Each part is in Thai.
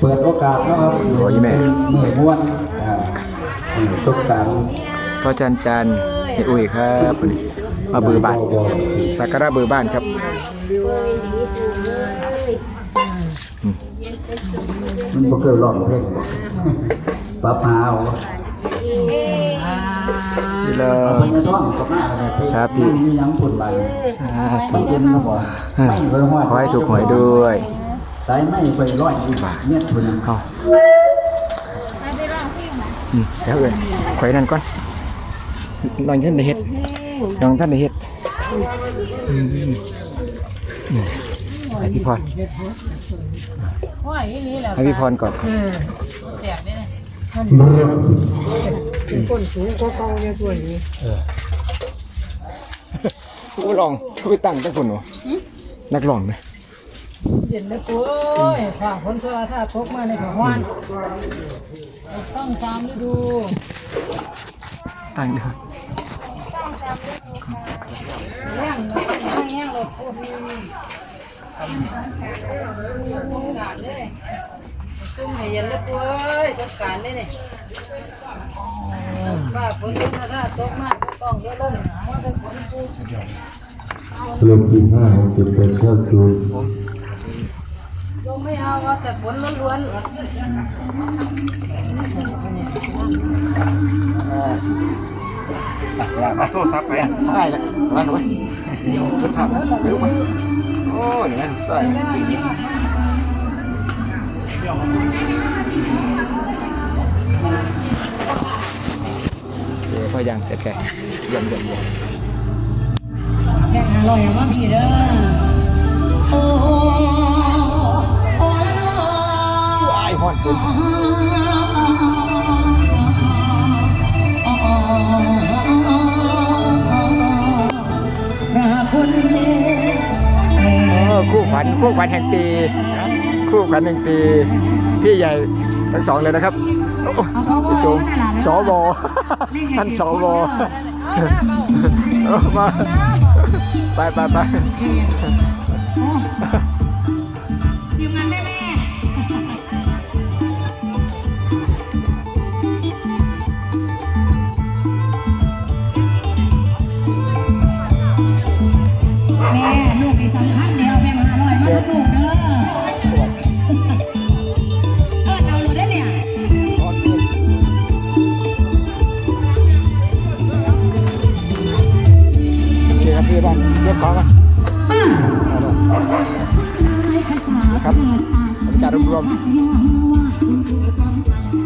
เปิดโอกาสนะครับโอ้ยแม่มือม้วนอ่ามือทุกสารพ่อจันจันพี่อุ้ยครับวันนี้มาเบือบ้านสักการะเบือบ้านครับมันก็เกิดร้องเพลงปรับหาเอานี่เลเอายไปในท้องกับหน้าเลยครับพี่มีหยังผุนไปสาธุกินนะบ่เออขอให้ถูกหวยด้วย สายไม่ไปร้อยอีกเนี่ยผุนเอาอืมเดี๋ยวเอ้ยขอยนั่นก่อนน้องท่านได้เฮ็ดน้องท่านได้เฮ็ดอืมอืมให้พี่พรว่าอย่างนี้แหละให้พี่พรก่อนเสียบนี่นะเป็นคนสูงก็เก่าเนี่ยตัวนี้ผู้ลองผู้ไปตั้งตั้งคนหนูนักร้องนะ เย็นนะกูโอ้ยฝ่าคนเสื้อถ้าตกมาในถังวันต้องตามฤดูตั้งเด้อแย่งเลยแย่งเลยโอ้โหสงการเลยซุ่มให้เย็นนะกูเอ้ยสงการเลยนี่ฝ่าฝนเสื้อถ้าตกมาก็ต้องเลื่อนลงว่าจะฝนกูเริ่มกินห้าหกเจ็ดแปดเก้าสิบ ลงไม่เอาว่าแต่ฝนล้วนมาโทรศัพท์ไปอะได้แล้วมาหน่อยเปิดภาพเร็วมาโอ้ยนี่ใส่เสียพอยังแต่แกเยี่ยมยี่ยมยี่ยมแค่อร่อยว่าพี่เด้อ อ้ฮอนจุนพระคุณเด้เออคู่ขวัญคู่ขวัญแห่งปี คู่ขวัญแห่งปี พี่ใหญ่ทั้งสองเลยนะครับโอ้พี่สูงสวท่านสวเอามาไปไปไป โอเคครับพี่บ้านเรียบของกันครับบรรยากาศรวมๆ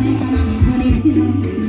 ไม่ทำพอดีสิ